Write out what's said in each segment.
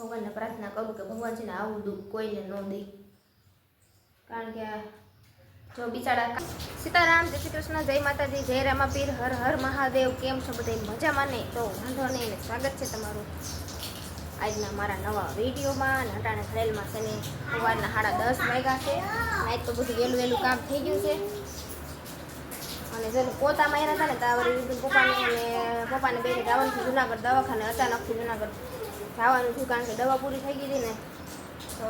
ભગવાનને પ્રાર્થના કરું કે ભગવાનજીને આવું દુઃખ કોઈને ન દે. કારણ કે જો બિચારા સીતારામ, જય શ્રી કૃષ્ણ, જય માતાજી, જય રામાપીર, હર હર મહાદેવ, કેમ છો બધા? મજામાં નહીં તો વાંધો નહીં ને, સ્વાગત છે તમારું આજના મારા નવા વિડીયોમાં. અને અટાણે ઘરેલમાં છે ને, સવારના સાડા દસ વાગ્યા છે. આજ તો બધું વહેલું વહેલું કામ થઈ ગયું છે. અને જેને પોતા માર્યા હતા ને ત્યાં વળી પપ્પાને પપ્પાને બે જવાનું છે જુનાગઢ દવાખાને. અચાનકથી જુનાગઢ જવાનું થયું કારણ કે દવા પૂરી થઈ ગઈ ને, તો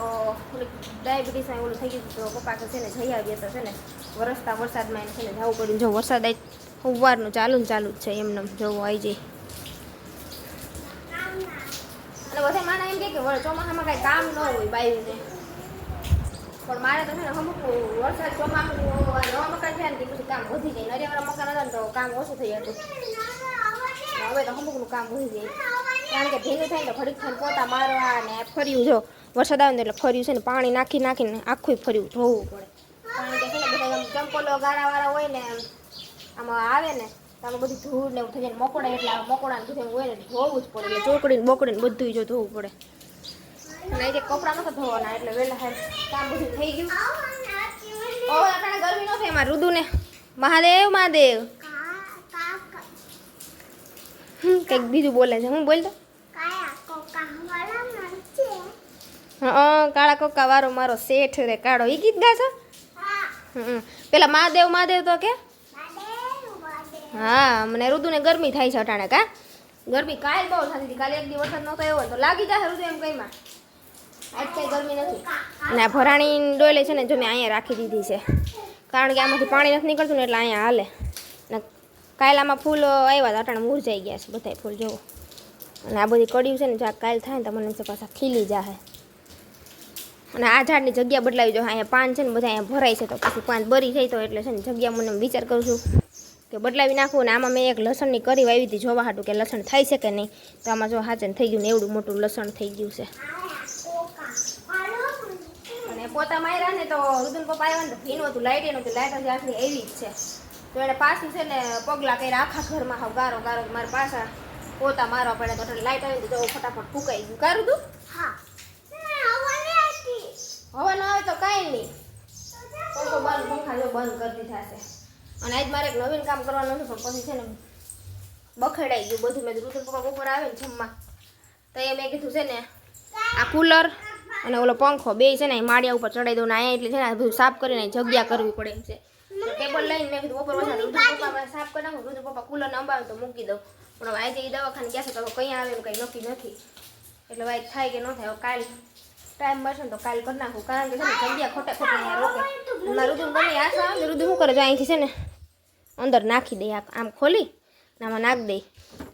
ડાયાબિટીસમાં ઓલું થઈ ગયું તો પપ્પા કે છે ને જઈ આવીએ તો છે ને, વરસતા વરસાદમાં એને જવું પડ્યું. જો વરસાદ આજ સવારનું ચાલુ ને ચાલુ જ છે એમને જોવો આવી જાય. અને બધા માના એમ કે ચોમાસામાં કાંઈ કામ ન હોય બાયુને પણ મારે તો છે ને અમુક વરસાદ ચોમાસું નવા મકાન થયા ને પછી કામ વધી જાય. નરિયાવાળા મકાન હતા ને તો કામ ઓછું થઈ જતું હવે તો અમુકનું કામ વધી જાય. કારણ કે ભેગું થાય ને ઘડીક થઈને પોતા મારવા ને ફર્યું જો. વરસાદ આવે ને એટલે ફર્યું છે ને, પાણી નાખી નાખીને આખું ફર્યું ધોવું પડે. કારણ કે છે ને બધા ચંપલો ગાળાવાળા હોય ને આમાં આવે ને તમે બધી ધૂળ ને થઈ જાય મકોડા એટલે મકોડા ને બધું હોય ને ધોવું જ પડે. ચોકડીને બોકડીને બધું જો ધોવું પડે. અને એ જે કપડાં નતા ધોવાના, એટલે વહેલા કામ બધું થઈ ગયું. આપણે ગરમી ન થાય એમાં રુદુને. મહાદેવ મહાદેવ. કંઈક બીજું બોલે છે. હું બોલતો હા કાળા કોકા વારો મારો શેઠ રે. કાળો. ઈ ગીત ગાશો? પેલા મહાદેવ મહાદેવ તો કે? હા, મને રુદુને ગરમી થાય છે અટાણે કા? ગરમી કાલ બહુ થતી હતી. કાલે એક દિવસ વરસાદ નહોતો એવો તો લાગી જાય રુદુ એમ કઈમાં આજ કઈ ગરમી નથી અને આ ભરાણી ડોલે છે ને જો મેં અહીંયા રાખી દીધી છે. કારણ કે આમાંથી પાણી નથી નીકળતું ને એટલે અહીંયા હાલે. ને કાયલામાં ફૂલ આવ્યા હતા અટાણે મુરઝાઈ ગયા છે બધા ફૂલ જોવો અને આ બધી કડ્યું છે ને જો આ કાલ થાય ને તો મને પાછા ખીલી જાહે. અને આ ઝાડની જગ્યા બદલાવી જો અહીંયા પાન છે ને બધા અહીંયા ભરાય છે તો પછી પાન બરી જાય તો એટલે છે ને જગ્યા મને વિચાર કરું છું કે બદલાવી નાખું ને આમાં મેં એક લસણની કરી વાવી હતી જોવા હાટું કે લસણ થાય છે કે નહીં? તો આમાં જો હાચન થઈ ગયું ને એવડું મોટું લસણ થઈ ગયું છે. અને પોતા માર્યા ને તો રુદન પપ્પા આવ્યા ને તો ભીનું હતું લાઇટ એનું લાઇટ હજી આટલી એવી જ છે. તો એને પાછું છે ને પગલા કર્યા આખા ઘરમાં હાવ ગારો ગારો મારા પાછા પોતા મારવા પડે તો એટલે લાઇટ આવી તો ફટાફટ ફૂકાઈ ગયું. કારું તું હવા ન આવે તો કાંઈ નહીં પંખો બંધ પંખા જો બંધ કરી દીધા છે. અને આજ મારે એક નવીન કામ કરવાનું છે પણ પછી છે ને બખેડાઈ ગયું બધું. મેં રુદન પપ્પા બપોર આવે ને જમવા. તો એ મેં કીધું છે ને આ કુલર અને ઓલો પંખો બે છે ને, એ માળિયા ઉપર ચડાઈ દઉં ને અહીંયા એટલે છે ને બધું સાફ કરીને જગ્યા કરવી પડે એમ છે. તો ટેબલ લઈને મેં કીધું બપોર પછી રુદ્ર પપ્પા સાફ કરી નાખું, રુદ્ર પપ્પા કુલર અંબાવે તો મૂકી દઉં. પણ હવે આજે એ દવાખાને ગયા છે, તો કંઈ આવે એમ કંઈ નક્કી નથી. એટલે ભાઈ થાય કે ન થાય કાલ ટાઈમ મળશે ને તો કાલ કરી નાખું. કારણ કે છે ને, જગ્યા ખોટે ખોટે રોકે. મારું રુદ્ર ગમે આશા આવે રુદ્ર શું કરે? જો અહીંથી છે ને, અંદર નાખી દે, આમ ખોલી આમાં નાખી દઈ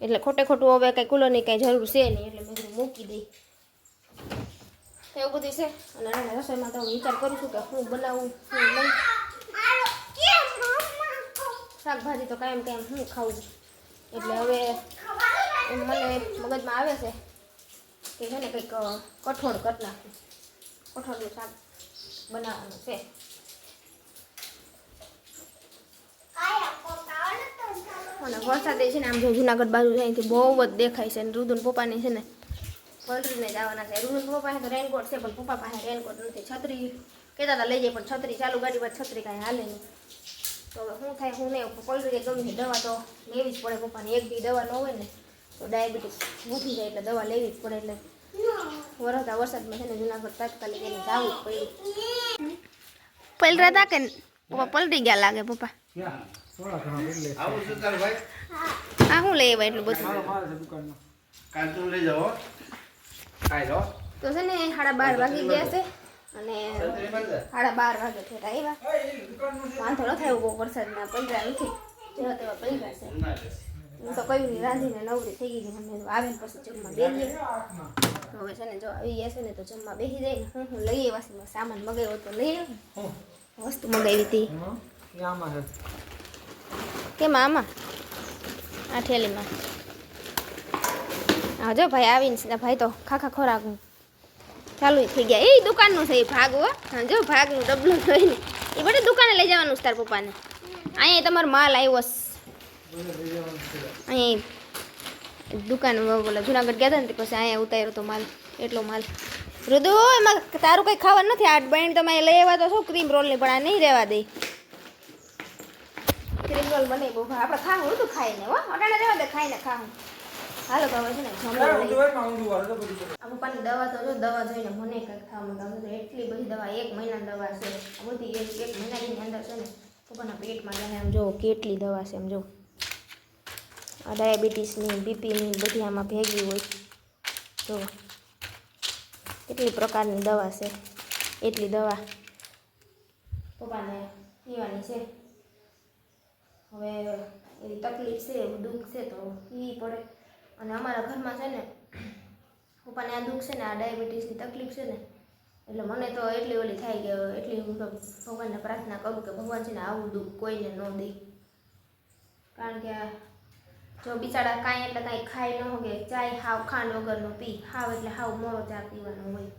એટલે ખોટે ખોટું હવે કંઈ કુલરની કાંઈ જરૂર છે નહીં, એટલે મેં મૂકી દઈ એવું બધું છે. અને નાના રસોઈમાં તો હું વિચાર કરું છું કે હું બનાવું શું નહીં શાકભાજી તો કાયમ કાયમ હું ખાવું એટલે હવે મને મગજમાં આવે છે કે છે ને કંઈક કઠોળ કરી નાખું. કઠોળનું શાક બનાવવાનું છે. અને વરસાદ છે ને આમ જો જુનાગઢ બાજુ છે બહુ જ દેખાય છે. અને રુદુન પપ્પાની છે ને પલરીને જવાના છે. રૂમ પપ્પા પાસે તો રેનકોટ છે પણ પપ્પા પાસે રેનકોટ નથી. છત્રી કહેતા હતા લઈ જાય પણ છત્રી ચાલુ ગાડી પર છત્રી કાંઈ હાલે નહીં. તો હવે શું થાય શું નહીં પલરી ગમે દવા તો લેવી જ પડે. પપ્પાને એક બી દવા ન હોય ને તો ડાયાબિટીસ વધી જાય એટલે દવા લેવી જ પડે. એટલે વરસતા વરસાદમાં છે ને જુનાગઢ તાત્કાલિક એને જવું જ પડ્યું. પલરા હતા કે પપ્પા પલટી ગયા લાગે પપ્પા. આવું શું તારે ભાઈ? આ શું લઈ આવ્યા એટલું બધું. કાલ તું લઈ જાઓ હો. તો છે ને સાડા બાર વાગી ગયા છે અને સાડા બાર વાગે થયા આવ્યા વાંધો ન થાય બહુ વરસાદના પલરા નથી જેવા તેવા પલરા છે. હું તો કયું નહીં રાંધીને નવરી થઈ ગઈ તો આવે ને પછી જમવા બેસીએ. હવે છે ને જો આવી ગયા છે ને તો જમવા બેસી જાય ને. હું હું લઈએ વાસીમાં સામાન મગાવ્યો તો લઈ આવ્યો. વસ્તુ મગાવી હતી. કેમ આમાં? આ ઠેલીમાં હા જો ભાઈ આવીને ભાઈ તો ખાખા ખોરાક ચાલુ થઈ ગયા. એ દુકાનનું છે એ ભાગ, હો. જો ભાગનું ડબલું જોઈને. એ બધે દુકાને લઈ જવાનું તાર પપ્પાને. અહીંયા તમારો માલ આવ્યો અહીંયા અહીં દુકાન બોલો જુનાગઢ ગયા હતા ને પછી અહીંયા ઉતાર્યો હતો માલ, એટલો માલ. રુદુ, એમાં તારું કંઈ ખાવાનું નથી? આઠ બહેન તમે લઈ આવ્યા તો શું ક્રીમ રોલની પણ આ નહીં રહેવા દે. ક્રીમ રોલ બને બહુ. આપણે ખાવું રુદુ ખાઈને, હો. અટાણે રહેવા દે, ખાઈને ખાવું. હાલો તો હવે છે ને આ પપ્પાની દવા તો જો દવા જોઈને મને કંઈક થવા માંડે. હવે તો એટલી બધી દવા એક મહિનાની દવા છે. આ બધી એક એક મહિનાની અંદર છે ને પપ્પાના પેટમાં જાય આમ જો કેટલી દવા છે એમ જો. આ ડાયાબિટીસની બીપીની બધી આમાં ભેગી હોય. જો કેટલી પ્રકારની દવા છે એટલી દવા પપ્પાને પીવાની છે. હવે એવી તકલીફ છે દુઃખ છે તો પીવી પડે. અને અમારા ઘરમાં છે ને, પપ્પાને આ દુઃખ છે ને, આ ડાયાબિટીસની તકલીફ છે ને, એટલે મને તો એટલી ઓલી થાય કે એટલી હું ભગવાનને પ્રાર્થના કરું કે ભગવાન છે ને આવું દુઃખ કોઈને ન દે. કારણ કે જો બિચારા કાંઈ એટલે કાંઈ ખાઈ ન હોગે ચાય હાવ ખાંડ વગરનો પી, હાવ એટલે હાવ મોડો ચા પીવાનો હોય.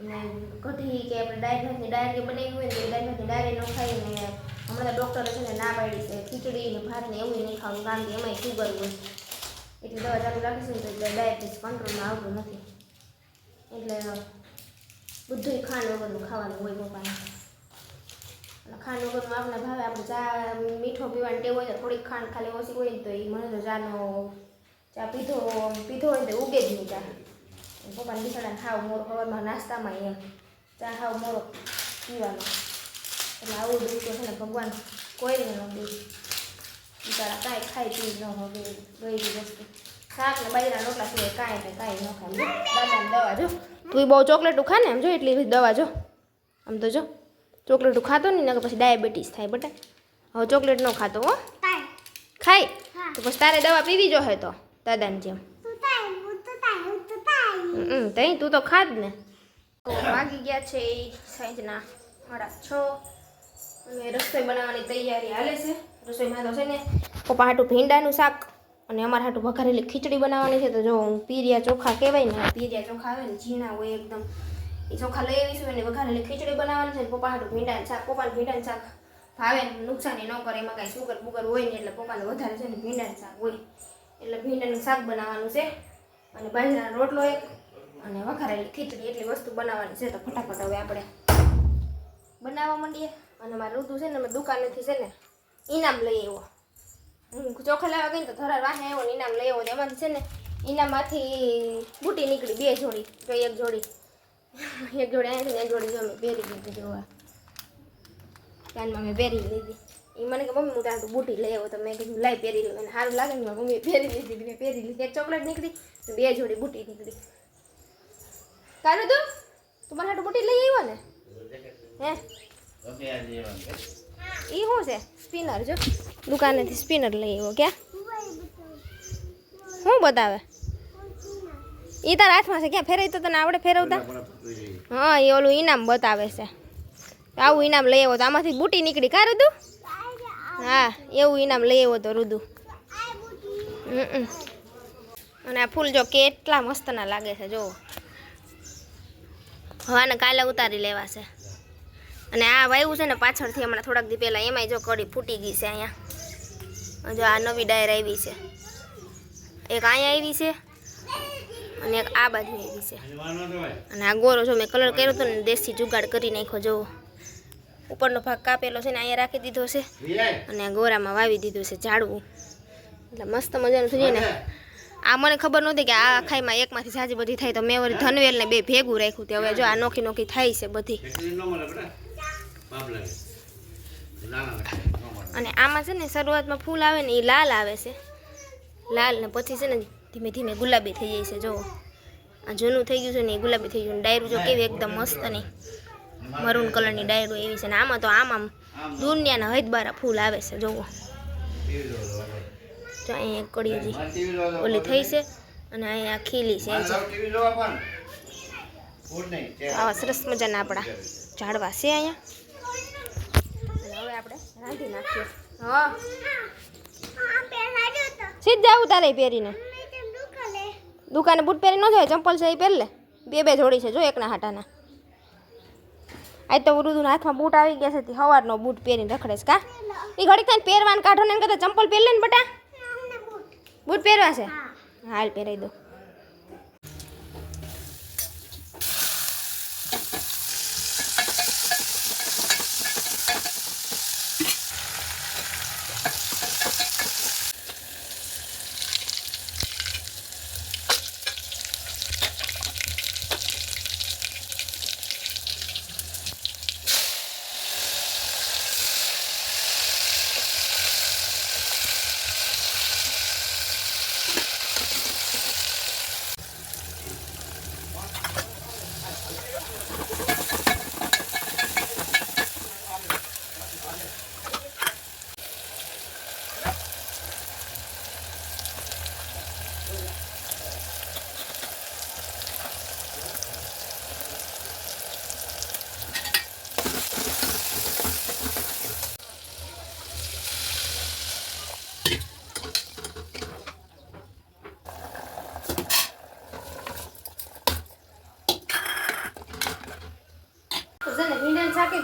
અને કઢી કે આપણે ડાયરી ડાયરી બનાવી હોય ને તો ડાયરી ડાયરી ન ખાઈ ને હમણાં ડૉક્ટરે છે ને ના પાડી છે, ખીચડી ને ભાત ને એવું નહીં ખાવાનું, કારણ કે એમાંય સુગર હોય. એટલે દવા ચાલુ રાખીશું તો ડાયાબિટીસ કંટ્રોલમાં આવતું નથી. એટલે બધુંય ખાંડ વગરનું ખાવાનું હોય પપ્પાને. અને ખાંડ વગરનું આપણે ભાવે આપણે ચા, મીઠો પીવાની ટેવ હોય તો થોડીક ખાંડ ખાલી ઓછી હોય ને તો એ મને તો ચાનો, ચા પીધો પીધો હોય તો ઉગે જ નહીં ચા. પપ્પાને બિચારાને ખાવ મોરો સવારમાં નાસ્તામાં એમ ચા ખાવ મોરો પીવાનો. એટલે આવું દુઃખ છે ભગવાન કોઈને ન દે બિચારા કાંઈ ખાઈ પી ન હવે ગઈ વસ્તુ શાક ને બાજરીના રોટલા સિવાય કાંઈ એટલે કાંઈ ન ખાય દાદાની દવા જો તું બહુ ચોકલેટું ખા ને એમ જો એટલી દવા જો આમ તો જો. ચોકલેટું ખાતો નહીં ને પછી ડાયાબિટીસ થાય બટા. હવે ચોકલેટ ન ખાતો હો. ખાય? તો પછી તારે દવા પીવી જો હે તો દાદાની જેમ. તઈ તું તો ખાદ ને. વાગી ગયા છે સાંજના સાડા છ. અને રસોઈ બનાવવાની તૈયારી હાલે છે. રસોઈમાં તો છે ને પપ્પા હાટું ભીંડાનું શાક અને અમારા હાટું વઘારેલી ખીચડી બનાવવાની છે. તો જો હું પીરિયા ચોખા કહેવાય ને પીરિયા ચોખા આવે ને, ઝીણા હોય એકદમ. એ ચોખા લઈ આવીશું અને વઘારેલી ખીચડી બનાવવાની છે. પપ્પા હાટું ભીંડાનું શાક, પપ્પાને ભીંડાનું શાક ભાવે ને, નુકસાની ન કરે, એમાં કાંઈ સુગર બુગર હોય ને, એટલે પપ્પાને વધારે છે ને ભીંડાનું શાક હોય. એટલે ભીંડાનું શાક બનાવવાનું છે. અને બાજરાનો રોટલો એક, અને વઘારેલી ખીચડી એટલી વસ્તુ બનાવવાની છે. તો ફટાફટ હવે આપણે બનાવવા માંડીએ. અને મારું ઋતુ છે ને, અમે દુકાનેથી છે ને ઇનામ લઈ આવ્યો. હું ચોખા લેવા ગઈ ને તો ધરાર વાહે આવ્યો ને ઇનામ લઈ આવ્યો એમાં છે ને ઇનામમાંથી બુટી નીકળી બે જોડી તો એક જોડી. એક જોડી આવી ને એક જોડી જો મેં પહેરી લીધી જોવા. કાનમાં મેં પહેરી લીધી. એ મને કે, મમ્મી, હું તારે બુટી લઈ આવ્યો તો મેં કીધું લાઈ પહેરી લઉં. અને સારું લાગે ને મમ્મી, પહેરી લીધી. મેં પહેરી લીધી. એક ચોકલેટ નીકળી બે જોડી બુટી નીકળી. કાનું તું તું હાટુ બુટી લઈ આવ્યો ને? હે? ઈ શું છે? સ્પિનર જો. દુકાનેથી સ્પિનર લઈ આવ્યો ક્યાં? શું બતાવે? એ તારા હાથમાં છે ક્યાં? ફેરવી તો તને આવડે ફેરવતા? હા એ ઓલું ઇનામ બતાવે છે. આવું ઇનામ લઈ આવ્યો તો આમાંથી બુટી નીકળી. કા રુદુ? હા એવું ઇનામ લઈ આવ્યો તો રુદુ. અને આ ફૂલ જો કેટલા મસ્તના લાગે છે જો હવાને કાલે ઉતારી લેવા છે. અને આ વાયુ છે ને પાછળથી હમણાં થોડાક દી પહેલાં એમાંય જો કડી ફૂટી ગઈ છે અહીંયા. જો આ નવી ડાયર આવી છે. એક અહીંયા આવી છે અને એક આ બાજુ આવી છે. અને આ ગોરો જો મેં કલર કર્યો હતો ને દેશી જુગાડ કરી નાખ્યો જોવો ઉપરનો ભાગ કાપેલો છે ને અહીંયા રાખી દીધો છે. અને આ ગોરામાં વાવી દીધું છે ઝાડવું. એટલે મસ્ત મજાનું થઈ ને. આ મને ખબર નહોતી કે આ ખાઈમાં એકમાંથી જાજી બધી થાય. તો મેં વળી ધનવેલને બે ભેગું રાખ્યું તે. હવે જો આ નોખી નોખી થાય છે બધી. અને આમાં છે ને શરૂઆતમાં ફૂલ આવે ને એ લાલ આવે છે. લાલ ને પછી છે ને ધીમે ધીમે ગુલાબી થઈ જાય છે જુઓ આ જૂનું થઈ ગયું છે ને એ ગુલાબી થઈ ગયું ડાયરું જો કેવી એકદમ મસ્ત ને મરૂન કલરની ડાયરું એવી છે ને આમાં તો આમ આમ દુનિયાના હૈદબારા ફૂલ આવે છે, જોવો. તો અહીંયા એક કડી હજી ઓલી થઈ છે અને અહીંયા ખીલી છે આવા સરસ મજાના આપણા ઝાડવા છે અહીંયા. આપણે રાંધી નાખીએ. હા. સીધ જાવું તારે પહેરીને. દુકાને. બૂટ પહેરી ન જાય ચંપલ છે એ પહેર લે. બે બે જોડી છે જો એકના હાટાના. આજ તો વૃદ્ધુના હાથમાં બૂટ આવી ગયા છે તે સવારનો બૂટ પહેરીને રખડે છે કા? એ ઘડીક થાય પહેરવાનું કાઢો ને એમ કરતા ચંપલ પહેર લે ને બટા. બૂટ. પહેરવા છે? હાલ પહેરાઈ દો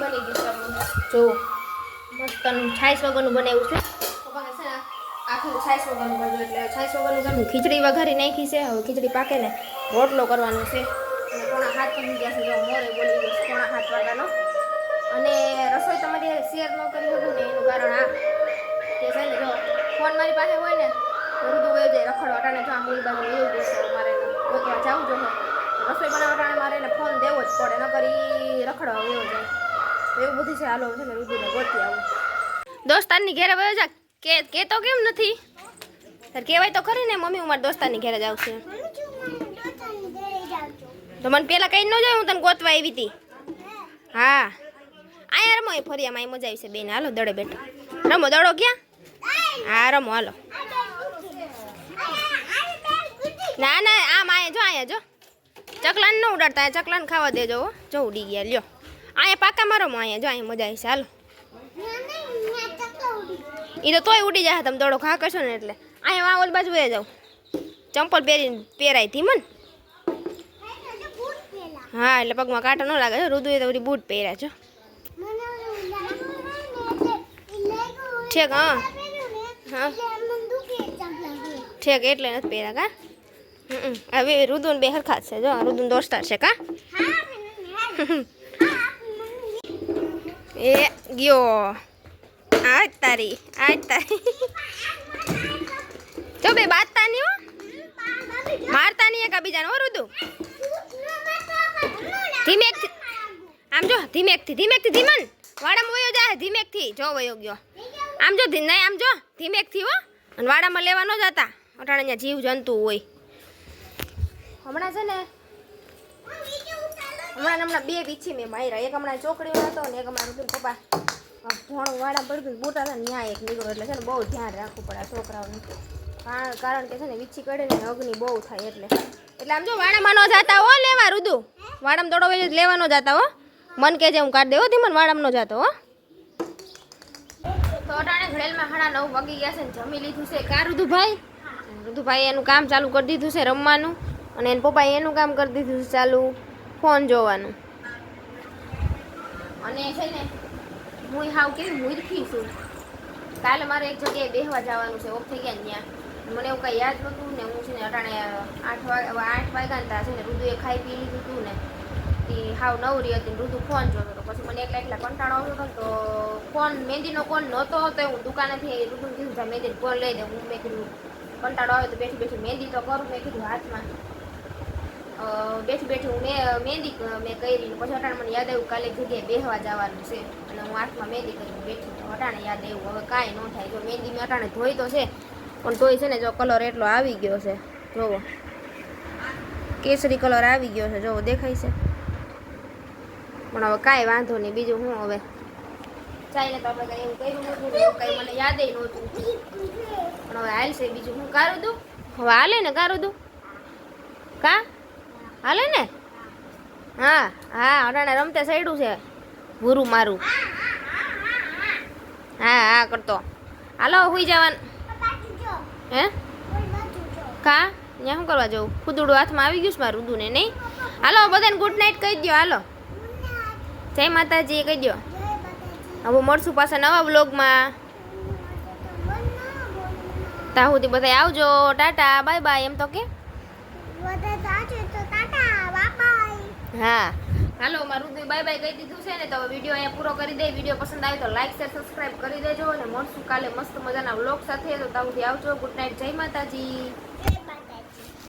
બની ગયું છે મસ્ત મસ્તનું છાશ વગરનું બનાવ્યું છે. આખું છાશ વગરનું કરજો એટલે છાશ વગરનું કેમ ખીચડી વઘારી નાખી છે. હવે ખીચડી પાકે ને રોટલો કરવાનો છે. અને કોણા હાથ પડી ગયા છે. જો મોરે બોલી ગયો હાથ વાળવાનો અને રસોઈ તમારી શેર ન કરી શકું ને એનું કારણ આ કે છે ને, જો ફોન મારી પાસે હોય ને રૂદુ વયો જાય રખડવા અટાણે જો આ મૂળ બાજુ એવું જશે મારે. ગોતવા જવું જોઈએ રસોઈ બનાવવા અટાણે મારે એને ફોન દેવો જ પડે ન કરી રખડવા વયો જાય. એવું દોસ્તારની ઘેરે વયો જા કે કે તો કેમ નથી? તાર કહેવાય તો ખરી ને, મમ્મી હું મારા દોસ્તારની ઘેરે જાઉં છું. તો મને પેલા કઈ ન જાય, હું તને ગોતવા આવી હતી. હા. અહીંયા રમો, એ ફરી આમાં મજા આવી છે બેન. હાલો, દડે બેઠો. રમો, દડો ક્યાં? હા, રમો, હાલો. ના ના, આમ આયા જો આયા જો. ચકલાને ન ઉડાડતા, ચકલાને ખાવા દેજો જો ઉડી ગયા, લ્યો. આયા પાકા મારો અહીંયા જો અહીંયા મજા આવી ચાલો એ તો તોય ઉડી જાય તમે દોડો ખા કરશો ને એટલે અહીંયા આ બાજુ એ જાઉં ચંપલ પહેરીને પહેરાયથી મન હા એટલે પગમાં કાંટો ન લાગે છે રુદુએ તો બધી બૂટ પહેર્યા છો ઠેક હા હા ઠેક એટલે નથી પહેર્યા કા હમ હવે રુદુન બે હરખા છે જો રુદુન દોસ્તાર છે કા એ ગયો. આજ તારી આજ તારી. જો બે બાતતા નહીં હો. મારતા નહીં એકબીજાને હો રુદુ. ધીમેકથી. આમ જો, ધીમેકથી ધીમેકથી, ધીમન. વાડામાં વયો જાય ધીમેકથી. જો વયો ગયો. આમ જો નહીં, આમ જો, ધીમેકથી હો. અને વાડામાં લેવા ન જતા. અટાણે અહીંયા જીવ જંતુ હોય. હમણાં છે ને હમણાં હમણાં બે વીછી મેં માર્યા. એક હમણાં ચોકડીનો હતો ને એક હમણાં રુદુન પપ્પા ભણું વાડા પડતું બોટા હતા ત્યાં એક નીકળો. એટલે છે ને બહુ ધ્યાન રાખવું પડે આ છોકરાઓને. કારણ કે છે ને વીછી કડે ને અગ્નિ બહુ થાય એટલે. એટલે આમ જો વાડામાં ન જતા હો, લેવા રુદુ. વાડામાં દોડો વઈ લેવાનો જાતા હો. મન કે જે હું કાઢ દેવો ધીમન, વાડામાં ન જાતો હો. તો અટાણે ઘડેલમાં હાડા નવ વાગી ગયા છે ને જમી લીધું છે. કા રુદુભાઈ રુદુભાઈ એનું કામ ચાલુ કરી દીધું છે રમવાનું. અને એના પપ્પાએ એનું કામ કરી દીધું છે ચાલુ. ફોન જોવાનું. અને છે ને, હું હાવ કેવી મૂર્ખી છું. કાલે મારે એક જગ્યાએ બેહવા જવાનું છે, ઓફ થઈ ગયા ત્યાં. મને એવું કંઈ યાદ નહોતું ને હું છે ને અટાણે આઠ વાગ્યા આઠ વાગ્યા ત્યાં છે ને રુદુએ ખાઈ પી લીધું હતું ને. એ હાવ નવરી હતી રુદુ ફોન જોતો હતો. પછી મને એકલા એકલા કંટાળો આવ્યો હતો તો ફોન, મહેંદીનો કોણ નહોતો તો હું દુકાનેથી રુદુ કીધું, જા મહેંદી ફોન લઈ દે. હું મેં કીધું, કંટાળો આવે તો બેઠી બેઠી મહેંદી તો કરું. મેં કીધું, હાથમાં. બેઠી બેઠી હું મેં મહેંદી મેં કરી પછી અટાણે મને યાદ આવ્યું કાલે જગ્યાએ બેહવા જવાનું છે. અને હું હાથમાં મહેંદી કરીને બેઠી તો અટાણે યાદ આવ્યું. હવે કાંઈ ન થાય. જો મહેંદી મેં અટાણે ધોઈ તો છે, પણ તોય છે ને જો કલર એટલો આવી ગયો છે. જોવો. કેસરી કલર આવી ગયો છે. જોવો, દેખાય છે? પણ હવે કાંઈ વાંધો નહીં. બીજું હું હવે? ચાઈને તો આપણે કાંઈ એવું કર્યું નહોતું કાંઈ મને યાદ નહોતું. પણ હવે હાલશે. બીજું હું કારું દઉં? હવે હાલે ને કારું દઉં? કા? હાલે ને? હા હા અટાણે રમતે સડ્યું છે. ભૂરું મારું. હા હા, કરતો. હાલો, હુઈ જવાનું. હે? કા? ત્યાં શું કરવા જવું? ખુદડું હાથમાં આવી ગયું છે મારું રુદુને નહીં? હાલો, બધાને ગુડ નાઇટ કહી દો હાલો. જય માતાજી, કહી દો હવે મળશું પાછા નવા બ્લોગમાં ત્યાં સુધી બધા આવજો. ટાટા, બાય બાય, એમ તો કે. હા. હાલો મારું રુદુ બાય બાય કહી દીધું છે ને, તો વીડિયો અહીંયા પૂરો કરી દે. વીડિયો પસંદ આવે તો લાઈક શેર સબસ્ક્રાઇબ કરી દેજો અને મળશું કાલે મસ્ત મજાના વ્લોગ સાથે. તો ત્યાં આવજો. ગુડ નાઇટ જય માતાજી.